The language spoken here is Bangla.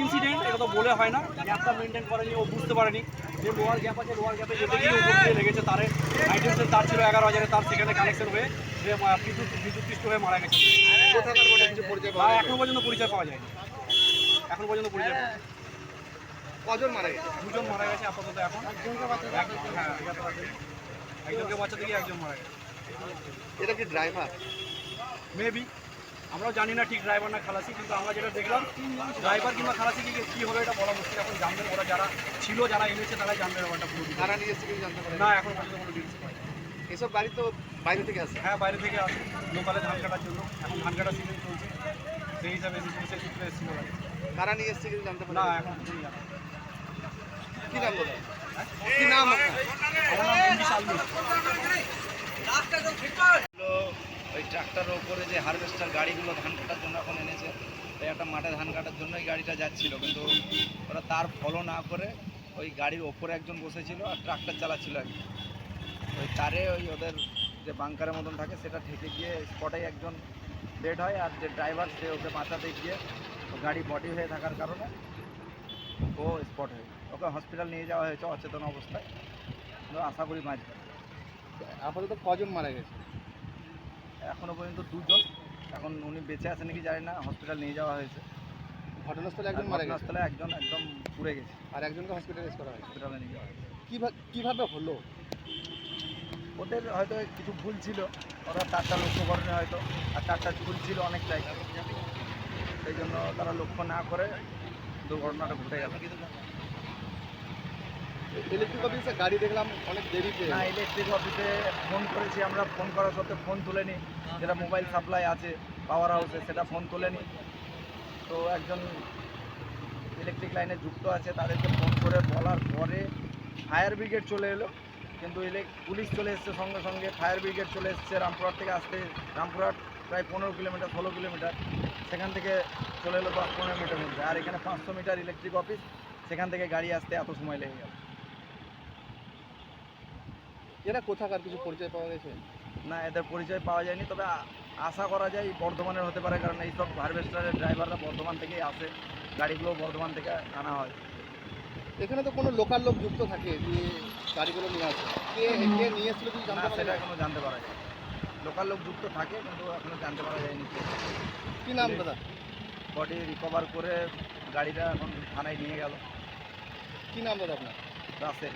ইনসিডেন্ট এটা তো বলে হয় না। মানে গ্যাপটা মেনটেন করেনি ও বুঝতে পারেনি। যে লোয়ার গ্যাপ আছে লোয়ার গ্যাপে যেতে গিয়ে উপর লেগেছে। তারে আইটেমসের তার ছিল এগারো হাজারে তার সেখানে কানেকশন হয়ে সে বিদ্যুৎ বিদ্যুৎ পৃষ্ট হয়ে মারা গেছে। এখনও পর্যন্ত পরিচয় পাওয়া যায়নি। এখনও পর্যন্ত পরিচয় কজন মারা গেছে? দুজন মারা গেছে আপাতত এখন। হ্যাঁ একজনকে বাচ্চাতে গিয়ে একজন মারা গেছে। এটা কি ড্রাইভার মেবি আমরাও জানি না ঠিক ড্রাইভার না খালাসি কিন্তু আমরা যেটা দেখলাম ড্রাইভার কিংবা খালাসি কি কী হবে এটা বলা মুশকিল। এখন জানবে ওরা যারা ছিল যারা এনেছে তারাই জানবে ব্যাপারটা পুরো। কারা নিয়ে এসছে কিছু জানতে পারে না এখন পর্যন্ত কোনো ডিটেলস পাই এসব বাড়ি তো বাইরে থেকে আসে। হ্যাঁ বাইরে থেকে আসে। লোকালে ধান কাটার জন্য। এখন ধান কাটার সিজন চলছে। সেই হিসাবে এসে সে সূত্রে এসেছিল গাড়ি। কারা নিয়ে এসছে কিছু জানতে পারে না এখন জানি। কি নাম কি নাম ওই ট্রাক্টরের উপরে যে হারভেস্টার গাড়িগুলো ধান কাটার জন্য এখন এনেছে তাই একটা মাঠে ধান কাটার জন্যই গাড়িটা যাচ্ছিল, কিন্তু ওরা তার ফলো না করে ওই গাড়ির ওপরে একজন বসেছিল আর ট্রাক্টর চালাচ্ছিল একজন ওই তারে ওই ওদের যে বাংকারের মতন থাকে, সেটা ঠেকে গিয়ে স্পটেই একজন ডেড হয় আর যে ড্রাইভার সে ওকে বাঁচাতে গিয়ে গাড়ি বডি হয়ে থাকার কারণে ও স্পট হয়ে ওকে হসপিটাল নিয়ে যাওয়া হয়েছে অচেতন অবস্থায়। আশা করি বাঁচবে। আপাতত কজন মারা গেছে? এখনও পর্যন্ত দুজন। এখন উনি বেঁচে আছে নাকি জানি না হসপিটাল নিয়ে যাওয়া হয়েছে। ঘটনাস্থলে একজন মারা গেছে? ঘটনাস্থলে একজন একদম পুড়ে গেছে। আর একজনকে হসপিটালাইজ করা হয়েছে? হসপিটালে নিয়ে যাওয়া হয়েছে। কীভাবে কীভাবে হলো? ওদের হয়তো কিছু ভুল ছিল। ওরা তারটা লক্ষ্য করেনি হয়তো। আর তারটা ভুল ছিল অনেকটাই। সেই জন্য তারা লক্ষ্য না করে দুর্ঘটনাটা ঘটে গেল। ইলেকট্রিক অফিসে গাড়ি দেখলাম, অনেক দেরিতে। না ইলেকট্রিক অফিসে ফোন করেছি আমরা ফোন করার সত্ত্বে ফোন তুলেনি। যেটা মোবাইল সাপ্লাই আছে পাওয়ার হাউসে সেটা ফোন তুলেনি। তো একজন ইলেকট্রিক লাইনে যুক্ত আছে, তাদেরকে ফোন করে বলার পরে ফায়ার ব্রিগেড চলে এলো। কিন্তু ইলেক পুলিশ চলে এসছে সঙ্গে সঙ্গে। ফায়ার ব্রিগেড চলে এসছে রামপুরহাট থেকে আসতে। রামপুরহাট প্রায় পনেরো কিলোমিটার, ষোলো কিলোমিটার। সেখান থেকে চলে এলো দশ পনেরো মিটার মধ্যে। আর এখানে পাঁচশো মিটার ইলেকট্রিক অফিস সেখান থেকে গাড়ি আসতে এত সময় লেগে গেল। এরা কোথাকার কিছু পরিচয় পাওয়া গেছে? না এদের পরিচয় পাওয়া যায়নি তবে আশা করা যায় বর্ধমানের হতে পারে কারণ এইসব হারভেস্টারের ড্রাইভাররা বর্ধমান থেকেই আসে গাড়িগুলো বর্ধমান থেকে আনা হয়। এখানে তো কোনো লোকাল লোক যুক্ত থাকে যে গাড়িগুলো নিয়ে আসে। কে কে নিয়ে এসেছিল কিছু জানতে পারা সেটা যায়? এখনও জানতে পারা যায় লোকাল লোক যুক্ত থাকে কিন্তু এখনও জানতে পারা যায়নি কে। কি নাম দাদা? বডি রিকভার করে গাড়িটা এখন থানায় নিয়ে গেল। কি নাম দাদা আপনার? রাসেল।